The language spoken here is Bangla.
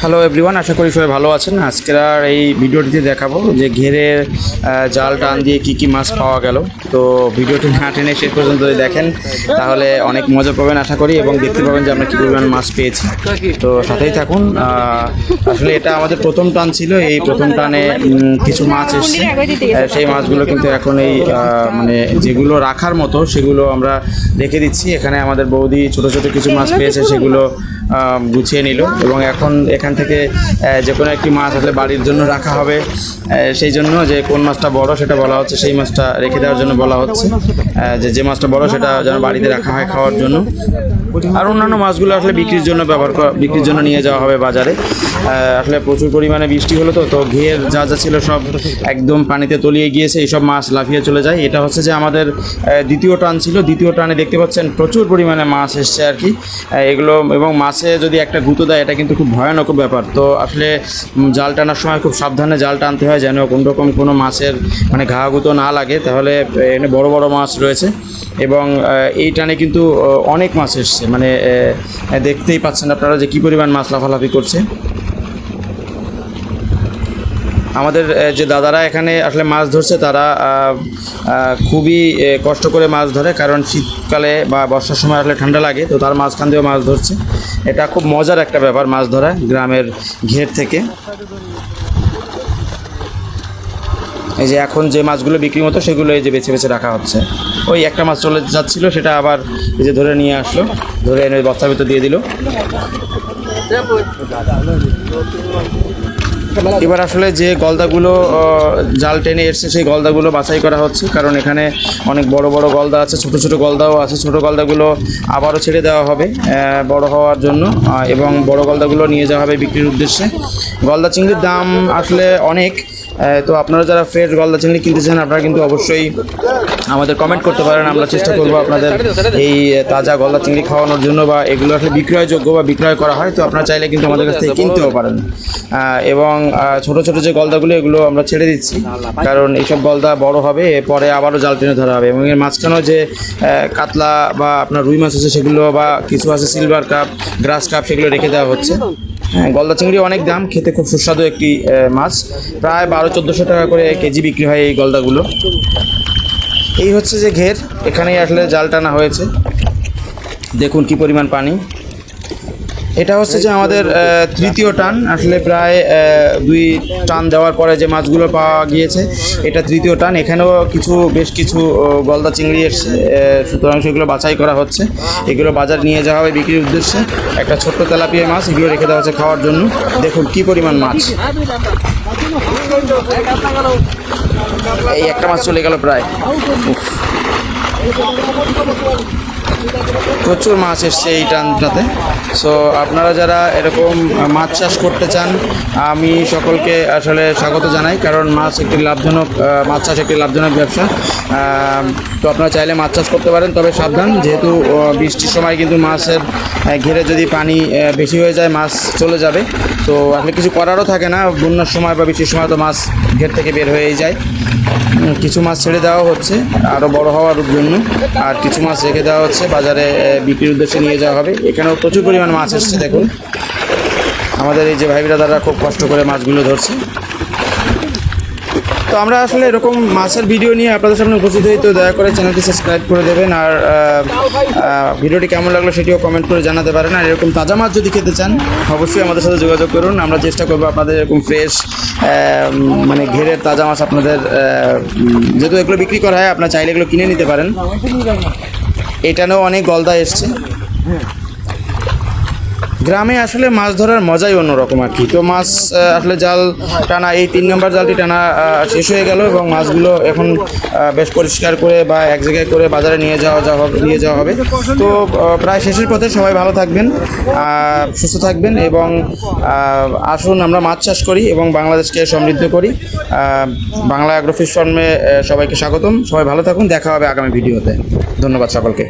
হ্যালো এভরিওয়ান আশা করি সবাই ভালো আছেন। আজকের আর এই ভিডিওটিতে দেখাবো, যে ঘেরে জাল টান দিয়ে কি কি মাছ পাওয়া গেল। তো ভিডিওটি না টেনে শেষ পর্যন্ত যদি দেখেন, তাহলে অনেক মজা পাবেন আশা করি এবং দেখতে পাবেন যে আমরা কী পরিমাণ মাছ পেয়েছি। তো সাথেই থাকুন আসলে এটা আমাদের প্রথম টান ছিল, এই প্রথম টানে কিছু মাছ এসছে। সেই মাছগুলো কিন্তু এখন এই মানে যেগুলো রাখার মতো, সেগুলো আমরা রেখে দিচ্ছি। এখানে আমাদের বৌদি ছোট ছোট কিছু মাছ পেয়েছে, সেগুলো গুছিয়ে নিল এবং এখন এখান থেকে যে কোনো একটি মাছ আসলে বাড়ির জন্য রাখা হবে। সেই জন্য যে কোন মাছটা বড় সেটা বলা হচ্ছে, সেই মাছটা রেখে দেওয়ার জন্য বলা হচ্ছে। যে যে মাছটা বড় সেটা যেন বাড়িতে রাখা হয় খাওয়ার জন্য। আর অন্যান্য মাছগুলো আসলে বিক্রির জন্য ব্যবহার করা, বিক্রির জন্য নিয়ে যাওয়া হবে বাজারে। আসলে প্রচুর পরিমাণে বৃষ্টি হলো তো তো ঘের যা যা ছিল সব একদম পানিতে তলিয়ে গিয়েছে, এইসব মাছ লাফিয়ে চলে যায়। এটা হচ্ছে যে আমাদের দ্বিতীয় টান ছিল। দ্বিতীয় টানে দেখতে পাচ্ছেন প্রচুর পরিমাণে মাছ এসছে আর কি। এগুলো এবং মাছে যদি একটা গুঁতো দেয়, এটা কিন্তু খুব ভয়ানক ব্যাপার। তো আসলে জাল টানার সময় খুব সাবধানে জাল টানতে হয় যেন কোনো রকম কোনো মাছের মানে ঘা গুঁতো না লাগে। তাহলে এখানে বড় বড় মাছ রয়েছে এবং এই টানে কিন্তু অনেক মাছ এসছে। মানে দেখতেই পাচ্ছেন আপনারা যে কী পরিমাণ মাছ লাফালাফি করছে। আমাদের যে দাদারা এখানে আসলে মাছ ধরছে, তারা খুবই কষ্ট করে মাছ ধরে, কারণ শীতকালে বা বর্ষার সময় আসলে ঠান্ডা লাগে, তো তার মাঝখান দিয়েও মাছ ধরছে। এটা খুব মজার একটা ব্যাপার মাছ ধরা গ্রামের ঘের থেকে। এই যে এখন যে মাছগুলো বিক্রি মতো, সেগুলো এই যে বেছে বেছে রাখা হচ্ছে। ওই একটা মাছ চলে যাচ্ছিল, সেটা আবার এই যে ধরে নিয়ে আসলো, ধরে এনে বস্তার ভিতর দিয়ে দিল। এবার আসলে যে গলদাগুলো জাল টেনে এসছে, সেই গলদাগুলো বাছাই করা হচ্ছে। কারণ এখানে অনেক বড় বড় গলদা আছে, ছোট ছোট গলদাও আছে। ছোট গলদাগুলো আবারও ছেড়ে দেওয়া হবে বড় হওয়ার জন্য। এবং বড় গলদাগুলো নিয়ে যাওয়া হবে বিক্রির উদ্দেশ্যে। গলদা চিংড়ির দাম আসলে অনেক। তো আপনারা যারা ফ্রেশ গলদা চিংড়ি কিনতে চান আপনারা কিন্তু অবশ্যই আমাদের কমেন্ট করতে পারেন। আমরা চেষ্টা করব আপনাদের এই তাজা গলদা চিংড়ি খাওয়ানোর জন্য বা এগুলো আসলে বিক্রয়যোগ্য বা বিক্রয় করা হয়, তো আপনারা চাইলে কিন্তু আমাদের কাছ থেকে কিনতেও পারেন। এবং ছোট ছোট যে গলদাগুলো, এগুলো আমরা ছেড়ে দিচ্ছি। কারণ এইসব গলদা বড় হবে পরে আবারও জাল টেনে ধরা হবে। এবং এর মাঝখানেও যে কাতলা বা আপনার রুই মাছ আছে সেগুলো বা কিছু আছে সিলভার কাপ গ্রাস কাপ সেগুলো রেখে দেওয়া হচ্ছে। গলদা চিংড়ি অনেক দাম, খেতে খুব সুস্বাদু একটি মাছ। প্রায় বারো, চোদ্দোশো টাকা করে কেজি বিক্রি হয় এই গলদাগুলো। এই হচ্ছে যে ঘের, এখানেই আসলে জাল টানা হয়েছে। দেখুন কি পরিমাণ পানি। এটা হচ্ছে যে আমাদের তৃতীয় টান। আসলে প্রায় দুই টান দেওয়ার পরে যে মাছগুলো পাওয়া গিয়েছে, এটা তৃতীয় টান। এখানেও কিছু, বেশ কিছু গলদা চিংড়ি এসছে সুতরাং সেগুলো বাছাই করা হচ্ছে। এগুলো বাজার নিয়ে যাওয়া হবে বিক্রির উদ্দেশ্যে। একটা ছোট্ট তেলাপিয়া মাছ, এগুলো রেখে দেওয়া হচ্ছে খাওয়ার জন্য। দেখুন কি পরিমাণ মাছ। এই একটা মাছ চলে গেল প্রায়। প্রচুর মাছ এসছে এই টানটাতে। সো আপনারা যারা এরকম মাছ চাষ করতে চান, আমি সকলকে আসলে স্বাগত জানাই, কারণ মাছ একটি লাভজনক মাছ চাষ একটি লাভজনক ব্যবসা। তো আপনারা চাইলে মাছ চাষ করতে পারেন, তবে সাবধান, যেহেতু বৃষ্টির সময় কিন্তু মাছের ঘেরে যদি পানি বেশি হয়ে যায়, মাছ চলে যাবে। তো আসলে কিছু করারও থাকে না, বন্যার সময় বা বৃষ্টির সময় তো মাছ ঘের থেকে বের হয়েই যায়। কিছু মাছ ছেড়ে দেওয়া হচ্ছে আরও বড় হওয়ার জন্য। আর কিছু মাছ রেখে দেওয়া হচ্ছে, বাজারে বিক্রির উদ্দেশ্যে নিয়ে যাওয়া হবে। এখানেও প্রচুর পরিমাণ মাছ এসছে, দেখুন। আমাদের এই যে ভাই ব্রাদাররা খুব কষ্ট করে মাছগুলো ধরছে। তো আমরা আসলে এরকম মাছের ভিডিও নিয়ে আপনাদের সামনে উপস্থিত হই, তো দয়া করে চ্যানেলটি সাবস্ক্রাইব করে দেবেন আর ভিডিওটি কেমন লাগল সেটিও কমেন্ট করে জানাতে পারেন। আর এরকম তাজা মাছ যদি খেতে চান, অবশ্যই আমাদের সাথে যোগাযোগ করুন। আমরা চেষ্টা করব আপনাদের এরকম ফ্রেশ মানে ঘেরের তাজা মাছ আপনাদের যেহেতু এগুলো বিক্রি করা হয়, আপনার চাইলে এগুলো কিনে নিতে পারেন। এটানেও অনেক গলদা এসছে। গ্রামে আসলে মাছ ধরার মজাই অন্যরকম আর কি। তো মাছ আসলে জাল টানা, এই তিন নম্বর জালটি টানা শেষ হয়ে গেল এবং মাছগুলো এখন বেশ পরিষ্কার করে বা এক জায়গায় করে বাজারে নিয়ে যাওয়া যাওয়া নিয়ে যাওয়া হবে। তো প্রায় শেষের পথে সবাই ভালো থাকবেন সুস্থ থাকবেন এবং আসুন আমরা মাছ চাষ করি এবং বাংলাদেশকে সমৃদ্ধ করি। বাংলা অ্যাগ্রোফিশ ফার্মে সবাইকে স্বাগতম। সবাই ভালো থাকুন, দেখা হবে আগামী ভিডিওতে। ধন্যবাদ সকলকে।